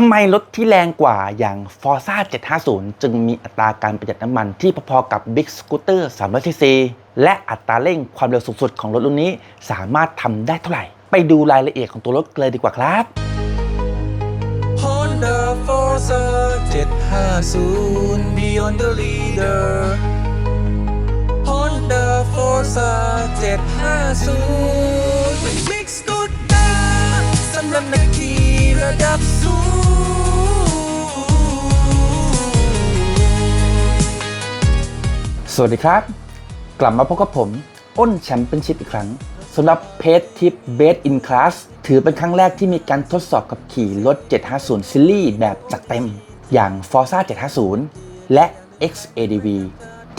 ำไมรถที่แรงกว่าอย่าง Forza 750 จึงมีอัตราการประหยัดน้ำมันที่พอๆกับ Big Scooter 300cc และอัตราเร่งความเร็วสูงสุดของรถรุ่นนี้สามารถทำได้เท่าไหร่ ไปดูรายละเอียดของตัวรถเลยดีกว่าครับ Honda Forza 750 Beyond the Leader Honda Forza 750 Big Scooter สำหรับนักขี่ระดับสูง สวัสดีครับ กลับมาพบกับผมอ้นแชมเปี้ยนชิพอีกครั้งสำหรับเพจทิปเบสอินคลาสถือเป็นครั้งแรกที่มีการทดสอบกับขี่รถ 750 ซีรีส์แบบจัดเต็ม อย่าง Forza 750 และ XADV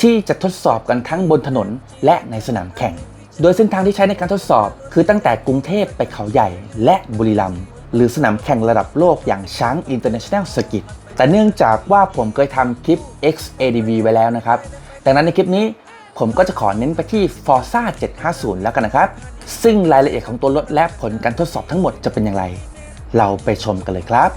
ที่จะทดสอบกันทั้งบนถนนและในสนามแข่ง โดยเส้นทางที่ใช้ในการทดสอบคือตั้งแต่กรุงเทพไปเขาใหญ่และบุรีรัมย์หรือสนามแข่งระดับโลกอย่างช้าง International Circuit แต่เนื่องจากว่าผมเคยทำคลิป XADV ไว้แล้วนะครับ ดังนั้นในคลิปนี้ผมก็จะขอเน้นไปที่ Forza 750 แล้วกันนะครับ ซึ่งรายละเอียดของตัวรถและผลการทดสอบทั้งหมดจะเป็นอย่างไร เราไปชมกันเลยครับ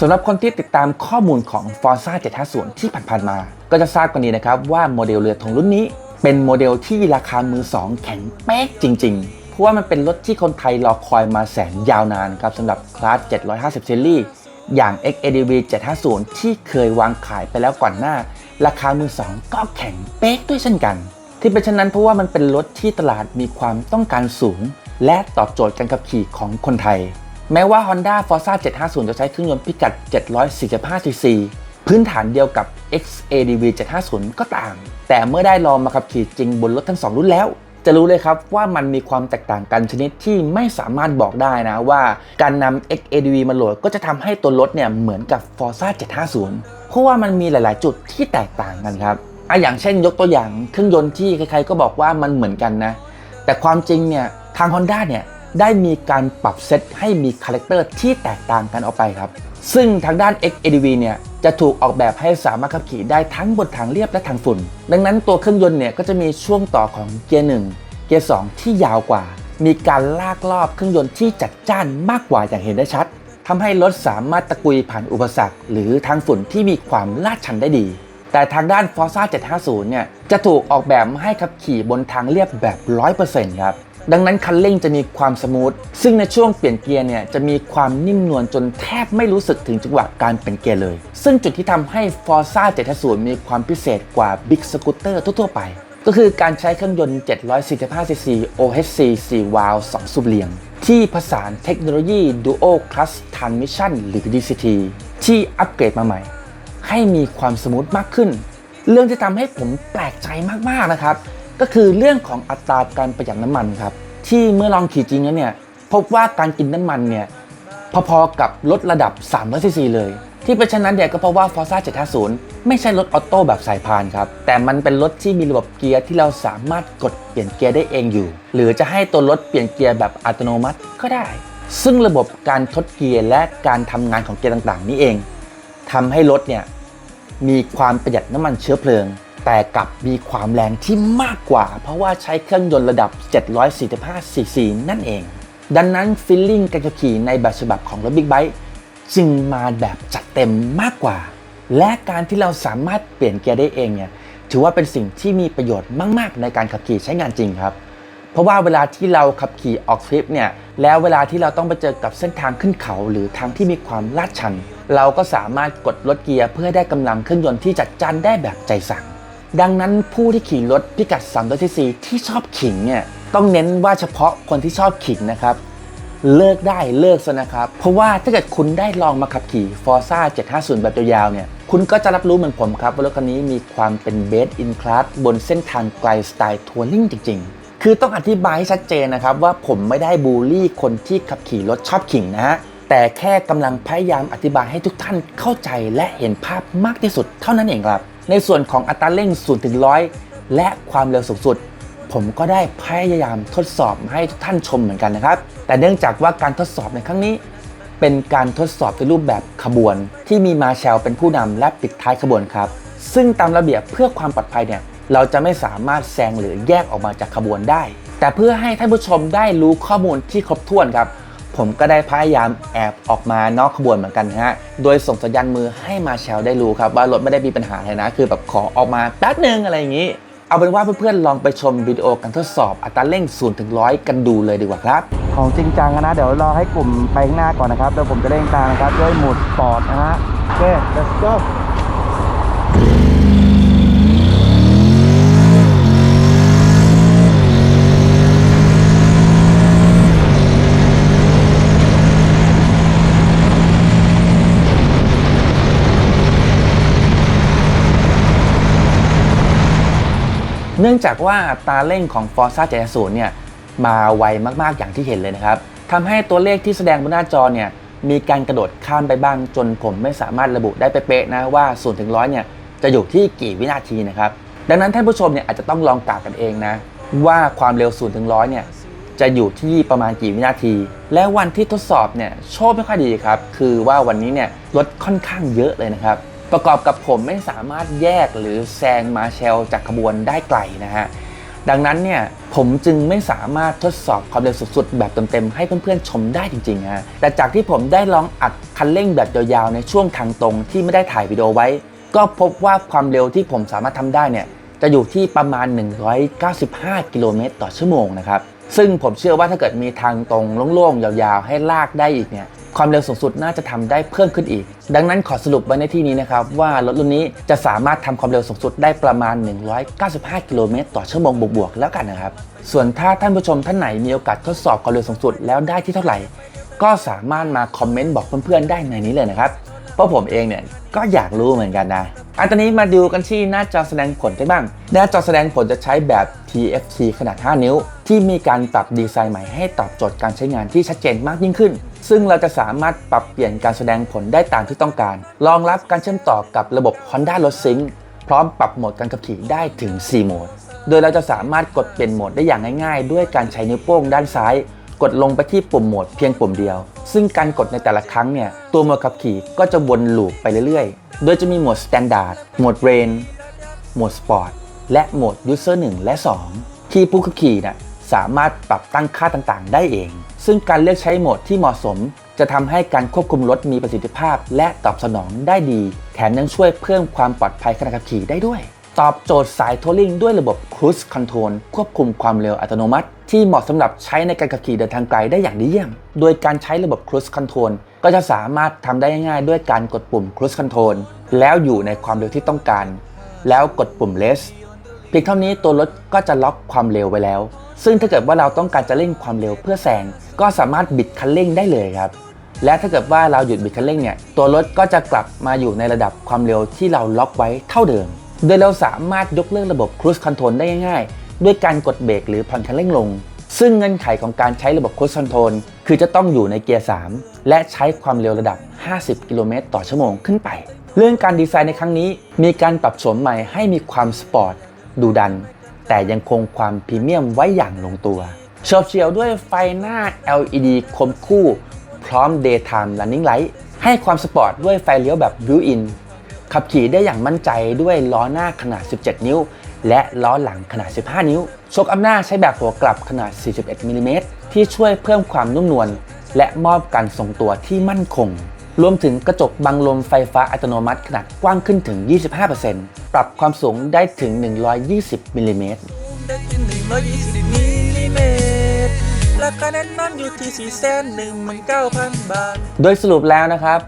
สำหรับคนที่ติดตามข้อมูลของ Forza 750 ที่ผ่านๆมา ก็จะทราบกันดีนะครับว่าโมเดลเรือธงรุ่นนี้ เป็นโมเดลที่ราคามือ2แข็งเป๊กจริง ๆ ราะว่ามันเป็นรถที่คนไทยรอคอยมาแสนยาวนานครับสำหรับคลาส 750ซีรีส์อย่าง XADV 750 ที่เคยวางขายไปแล้วก่อนหน้า ราคามือ2ก็แข็งเป๊กด้วยเช่นกัน ที่เป็นเช่นนั้นเพราะว่ามันเป็นรถที่ตลาดมีความต้องการสูง และตอบโจทย์การขับขี่ของคนไทย แม้ว่า Honda Forza 750 จะใช้เครื่องยนต์พิกัด 745 cc พื้นฐานเดียวกับ XADV 750 ก็ต่ามแต่เมื่อได้ลองมาขับขี่จริงบนรถทั้งสองรุ่นแล้ว จะรู้เลยครับว่ามันมีความแตกต่างกันชนิดที่ไม่สามารถบอกได้นะว่าการนำ XADV มาโหลดก็จะทำให้ตัวรถเนี่ยเหมือนกับ Forza 750 เพราะว่ามันมีหลาย ๆ จุดที่แตกต่างกันครับอะอย่างเช่นยกตัวอย่างเครื่องยนต์ที่ใครๆก็บอกว่ามันเหมือนกันนะ แต่ความจริงเนี่ยทาง Honda เนี่ยได้มีการปรับเซตให้มีคาแรคเตอร์ที่แตกต่างกันออกไปครับ ซึ่งทางด้าน XADV เนี่ยจะถูกออกแบบให้สามารถขับขี่ได้ทั้งบนทางเรียบและทางฝุ่น ดังนั้นตัวเครื่องยนต์เนี่ยก็จะมีช่วงต่อของเกียร์1 เกียร์ 2 ที่ยาวกว่า มีการลากรอบเครื่องยนต์ที่จัดจ้านมากกว่าอย่างเห็นได้ชัดทำให้รถสามารถตะกุยผ่านอุปสรรค หรือทางฝุ่นที่มีความลาดชันได้ดี แต่ทางด้าน Forza 750 เนี่ยจะถูกออกแบบมาให้ขับขี่บนทางเรียบแบบ 100%ครับดังนั้นคันเร่งจะมีความสมูท ซึ่งในช่วงเปลี่ยนเกียร์เนี่ยจะมีความนิ่มนวลจนแทบไม่รู้สึกถึงจังหวะการเปลี่ยนเกียร์เลย ซึ่งจุดที่ทำให้ Forza 750 มีความพิเศษกว่า Big Scooter ทั่วๆไป ก็คือการใช้เครื่องยนต์ 745cc OHC 4 วาล์ว2สูบเรียง ที่ผสานเทคโนโลยี Dual Clutch Transmission หรือ DCT ที่อัปเกรดมาใหม่ ให้มีความสมูทมากขึ้น เรื่องที่ทำให้ผมแปลกใจมากๆนะครับ ก็คือเรื่องของอัตราการประหยัดน้ำมันครับ ที่เมื่อลองขี่จริงแล้วเนี่ยพบว่าการกินน้ำมันเนี่ย พอๆกับรถระดับ300ซีซีเลย ที่เป็นเช่นนั้นเนี่ยก็เพราะว่า Forza 750 ไม่ใช่รถออโต้แบบสายพานครับ แต่มันเป็นรถที่มีระบบเกียร์ที่เราสามารถกดเปลี่ยนเกียร์ได้เองอยู่ หรือจะให้ตัวรถเปลี่ยนเกียร์แบบอัตโนมัติก็ได้ ซึ่งระบบการทดเกียร์และการทำงานของเกียร์ต่างๆ นี้เอง ทำให้รถเนี่ยมีความประหยัดน้ำมันเชื้อเพลิง แต่กลับมีความแรงที่มากกว่า เพราะว่าใช้เครื่องยนต์ระดับ 745 ซีซีนั่นเอง ดังนั้นฟีลลิ่งการขับขี่ในแบบฉบับของรถบิ๊กไบค์จึงมาแบบจัดเต็มมากกว่า และการที่เราสามารถเปลี่ยนเกียร์ได้เองเนี่ยถือว่าเป็นสิ่งที่มีประโยชน์มาก ๆ ในการขับขี่ใช้งานจริงครับ เพราะว่าเวลาที่เราขับขี่ออกทริปเนี่ยแล้วเวลาที่เราต้องไปเจอกับเส้นทางขึ้นเขา หรือทางที่มีความลาดชัน เราก็สามารถกดลดเกียร์เพื่อให้ได้กำลังเครื่องยนต์ที่จัดจ้านได้แบบใจสั่ง ดังนั้นผู้ที่ขี่รถพิกัด300ซีซีที่ชอบขิงเนี่ยต้องเน้นว่าเฉพาะคนที่ชอบขิงนะครับ เลิกได้เลิกซะนะครับ เพราะว่าถ้าเกิดคุณได้ลองมาขับขี่ Forza 750 แบบยาวๆเนี่ยคุณก็จะรับรู้เหมือนผมครับว่ารถคันนี้มีความเป็นเบสอินคลาสบนเส้นทางไกลสไตล์ทัวริงจริง ๆ คือต้องอธิบายให้ชัดเจนนะครับว่าผมไม่ได้บูลลี่คนที่ขับขี่รถชอบขิงนะฮะแต่แค่กำลังพยายามอธิบายให้ทุกท่านเข้าใจและเห็นภาพมากที่สุดเท่านั้นเองครับ ในส่วนของอัตราเร่ง0ถึง100 และความเร็วสูงสุด ผมก็ได้พยายามทดสอบให้ทุกท่านชมเหมือนกันนะครับ แต่เนื่องจากว่าการทดสอบในครั้งนี้ เป็นการทดสอบในรูปแบบขบวน ที่มีมาแชลเป็นผู้นำและปิดท้ายขบวนครับ ซึ่งตามระเบียบเพื่อความปลอดภัยเนี่ยเราจะไม่สามารถแซงหรือแยกออกมาจากขบวนได้ แต่เพื่อให้ท่านผู้ชมได้รู้ข้อมูลที่ครบถ้วนครับ ผมก็ได้พยายามแอบออกมานอกขบวนเหมือนกันฮะ โดยส่งสัญญาณมือให้มาแชลได้รู้ครับว่ารถไม่ได้มีปัญหาอะไรนะ คือแบบขอออกมาแป๊บนึงอะไรอย่างนี้ เอาเป็นว่าเพื่อนๆลองไปชมวิดีโอการทดสอบอัตราเร่ง0ถึง100 กันดูเลยดีกว่าครับ ของจริงจังนะ เดี๋ยวรอให้กลุ่มไปข้างหน้าก่อนนะครับเดี๋ยวผมจะเร่งตามนะครับด้วยหมดสปอร์ตนะฮะโอเค let's go เนื่องจากว่าตาเร่งของ Forza 750เนี่ยมาไวมากๆอย่างที่เห็นเลยนะครับทำให้ตัวเลขที่แสดงบนหน้าจอเนี่ยมีการกระโดดข้ามไปบ้างจนผมไม่สามารถระบุได้เป๊ะๆนะว่า0ถึง100เนี่ยจะอยู่ที่กี่วินาทีนะครับดังนั้นท่านผู้ชมเนี่ยอาจจะต้องลองกะกันเองนะว่าความเร็ว0ถึง100เนี่ยจะอยู่ที่ประมาณกี่วินาที และวันที่ทดสอบเนี่ยโชคไม่ค่อยดีครับ คือว่าวันนี้เนี่ยรถค่อนข้างเยอะเลยนะครับ ประกอบกับผมไม่สามารถแยกหรือแซงมาเชลจากขบวนได้ไกลนะฮะดังนั้นเนี่ยผมจึงไม่สามารถทดสอบความเร็วสุดๆ แบบเต็มๆ ให้เพื่อนๆ ชมได้จริงๆฮะแต่จากที่ผมได้ลองอัดคันเร่งแบบยาวๆ ในช่วงทางตรงที่ไม่ได้ถ่ายวิดีโอไว้ ก็พบว่าความเร็วที่ผมสามารถทำได้เนี่ยจะอยู่ที่ประมาณ 195 กิโลเมตรต่อชั่วโมงนะครับซึ่งผมเชื่อว่าถ้าเกิดมีทางตรงโล่งๆ ยาวๆ ให้ลากได้อีกเนี่ย ความเร็วสูงสุดน่าจะทำได้เพิ่มขึ้นอีก ดังนั้นขอสรุปไว้ในที่นี้นะครับว่ารถรุ่นนี้จะสามารถทำความเร็วสูงสุดได้ประมาณ 195 กิโลเมตรต่อชั่วโมงบวกๆแล้วกันนะครับ ส่วนถ้าท่านผู้ชมท่านไหนมีโอกาสทดสอบความเร็วสูงสุดแล้วได้ที่เท่าไหร่ ก็สามารถมาคอมเมนต์บอกเพื่อนๆได้ในนี้เลยนะครับเพราะผมเองเนี่ยก็อยากรู้เหมือนกันนะ อันตอนนี้มาดูกันที่หน้าจอแสดงผลกันบ้าง หน้าจอแสดงผลจะใช้แบบ TFT ขนาด 5 นิ้ว ที่มีการปรับดีไซน์ใหม่ให้ตอบโจทย์การใช้งานที่ชัดเจนมากยิ่งขึ้น ซึ่งเราจะสามารถปรับเปลี่ยนการแสดงผลได้ตามที่ต้องการ รองรับการเชื่อมต่อกับระบบ Honda Road Sync พร้อมปรับโหมดการขับขี่ได้ถึง 4 โหมด โดยเราจะสามารถกดเปลี่ยนโหมดได้อย่างง่ายๆ ด้วยการใช้นิ้วโป้งด้านซ้าย กดลงไปที่ปุ่มโหมดเพียงปุ่มเดียว ซึ่งการกดในแต่ละครั้งเนี่ย ตัวโหมดขับขี่ก็จะวนลูปไปเรื่อยๆ โดยจะมีโหมด Standard โหมด Rain โหมด Sport และโหมด User 1 และ 2 ที่ผู้ขับขี่น่ะสามารถปรับตั้งค่าต่างๆ ได้เอง ซึ่งการเลือกใช้โหมดที่เหมาะสม จะทำให้การควบคุมรถมีประสิทธิภาพ และตอบสนองได้ดี แถมยังช่วยเพิ่มความปลอดภัยขณะขับขี่ได้ด้วย ตอบโจทย์สายทัวริงด้วยระบบ Cruise Control ควบคุมความเร็วอัตโนมัติ ที่เหมาะสำหรับใช้ในการขับขี่เดินทางไกลได้อย่างดีเยี่ยม โดยการใช้ระบบ Cruise Control ก็จะสามารถทำได้ง่ายด้วยการกดปุ่ม Cruise Control แล้วอยู่ในความเร็วที่ต้องการ แล้วกดปุ่ม Rest เพียงเท่านี้ตัวรถก็จะล็อกความเร็วไว้แล้ว ซึ่งถ้าเกิดว่าเราต้องการจะเร่งความเร็วเพื่อแซงก็สามารถบิดคันเร่งได้เลยครับ และถ้าเกิดว่าเราหยุดบิดคันเร่งเนี่ยตัวรถก็จะกลับมาอยู่ในระดับความเร็วที่เราล็อกไว้เท่าเดิม โดยเราสามารถยกเลิกระบบ Cruise Control ได้ง่ายๆ ด้วยการกดเบรกหรือผ่อนคันเร่งลง ซึ่งเงื่อนไขของการใช้ระบบ Cruise Control คือจะต้องอยู่ในเกียร์ 3 และใช้ความเร็วระดับ 50 กิโลเมตรต่อชั่วโมงขึ้นไป เรื่องการดีไซน์ในครั้งนี้ มีการปรับโฉมใหม่ให้มีความสปอร์ตดูดัน แต่ยังคงความพรีเมียมไว้อย่างลงตัวเฉบเฉียวด้วยไฟหน้า LED คมคู่ พร้อม Daytime Running Light ให้ความสปอร์ตด้วยไฟเลี้ยวแบบ Built-in ขับขี่ได้อย่างมั่นใจด้วยล้อหน้าขนาด 17 นิ้ว และล้อหลังขนาด 15 นิ้วโชคอำนาจใช้แบบหัวกลับขนาด 41มิลลิเมตรที่ช่วยเพิ่มความนุ่มนวลและมอบการทรงตัวที่มั่นคง รวมถึงกระจกบังลมไฟฟ้าอัตโนมัติขนาดกว้างขึ้นถึง 25% รับความสูงได้ถึง 120มิลลิเมตรได้กิน120มิลลิเมตรราคาแนะนำอยู่ที่ 4 1 9 0 0 0 บาท โดยสรุปแล้วนะครับ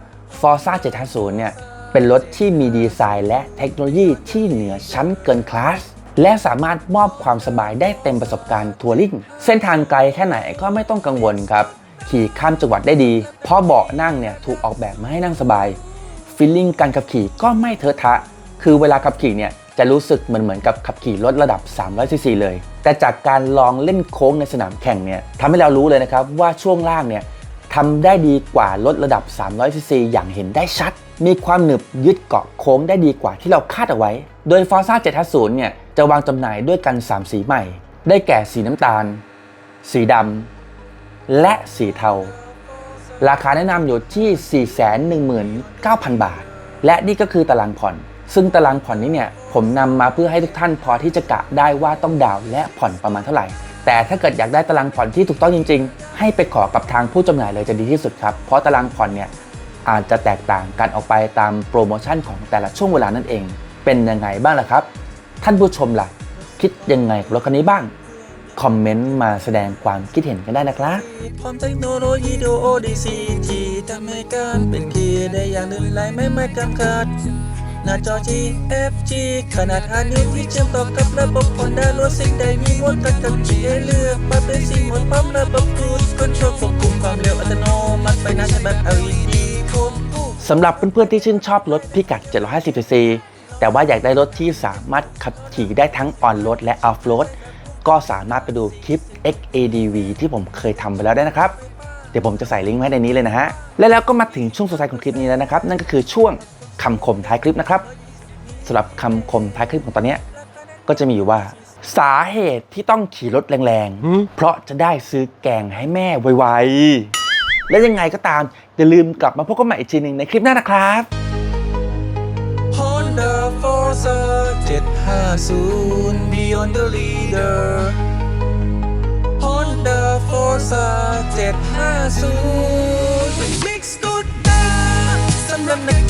Forza 750 เนี่ย เป็นรถที่มีดีไซน์และเทคโนโลยีที่เหนือชั้นเกินคลาส และสามารถมอบความสบายได้เต็มประสบการณ์ทัวริงเส้นทางไกลแค่ไหนก็ไม่ต้องกังวลครับ ขี่ข้ามจังหวัดได้ดี เพราะเบาะนั่งเนี่ยถูกออกแบบมาให้นั่งสบายฟีลลิ่งการขับขี่ก็ไม่เทอะทะ คือเวลาขับขี่เนี่ยจะรู้สึกเหมือนเหมือนกับขับขี่รถระดับ 300ซีซีเลย แต่จากการลองเล่นโค้งในสนามแข่งเนี่ยทำให้เรารู้เลยนะครับว่าช่วงล่างเนี่ยทำได้ดีกว่ารถระดับ 300ซีซีอย่างเห็นได้ชัด มีความหนึบยึดเกาะโค้งได้ดีกว่าที่เราคาดเอาไว้ โดย Forza 750เนี่ยจะวางจำหน่ายด้วยกัน 3 สีใหม่ ได้แก่สีน้ำตาล สีดำและสีเทา ราคาแนะนำอยู่ที่ 419,000 บาท และนี่ก็คือตารางผ่อน ซึ่งตารางผ่อนนี้เนี่ยผมนำมาเพื่อให้ทุกท่านพอที่จะกะได้ว่าต้องดาวน์และผ่อนประมาณเท่าไหร่ แต่ถ้าเกิดอยากได้ตารางผ่อนที่ถูกต้องจริง ๆ ให้ไปขอกับทางผู้จำหน่ายเลยจะดีที่สุดครับ เพราะตารางผ่อนเนี่ยอาจจะแตกต่างกันออกไปตามโปรโมชั่นของแต่ละช่วงเวลานั่นเอง เป็นยังไงบ้างล่ะครับ ท่านผู้ชมล่ะ คิดยังไงกับรถคันนี้บ้างคอมเมนต์มาแสดงความคิดเห็นกันได้นะครับพร้อมเทคโนโลยีดูโอดีซีจีทำให้การเป็นเกียร์ได้อย่างลื่นไหลไม่ไม่กำกัด หน้าจอ GFG ขนาด5นิ้วที่เชื่อมต่อกับระบบผ่อนได้รถสิ่งใดมีหมดกันกับเกียร์เลือกปรับเป็นสีหมดพร้อมระบบคูดคอนโทรลควบคุมความเร็วอัตโนมัติไฟหน้าใช้แบบ LED ครบสำหรับเพื่อนๆที่ชื่นชอบรถพิกัด 750cc แต่ว่าอยากได้รถที่สามารถขับขี่ได้ทั้งออนโรดและออฟโรดก็สามารถไปดูคลิป XADV ที่ผมเคยทำไปแล้วได้นะครับ เดี๋ยวผมจะใส่ลิงก์ไว้ในนี้เลยนะฮะ และแล้วก็มาถึงช่วงสุดท้ายของคลิปนี้แล้วนะครับ นั่นก็คือช่วง คำคมท้ายคลิปนะครับสำหรับคำคมท้ายคลิปของตอนเนี้ยก็จะมีอยู่ว่าสาเหตุที่ต้องขี่รถแรงๆ เพราะจะได้ซื้อแกงให้แม่ไวๆ และยังไงก็ตาม อย่าลืมกลับมาพบกันใหม่อีกทีหนึ่งในคลิปหน้านะครับ Honda Forza 750 Beyond the Leader Honda Forza 750 Mix สุดตาสำหรับนักขี่